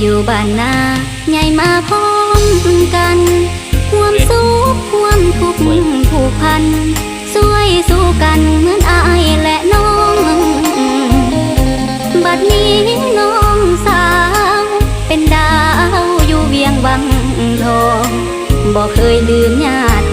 อยู่บ้านนาใหญ่มาพร้อมกันความสุขความทุกข์ผูกพันสวยสู้กันเหมือนอายและน้อง บัดนี้น้องสาว เป็นดาวอยู่เวียงวังทองบอกเคยลืมญาติ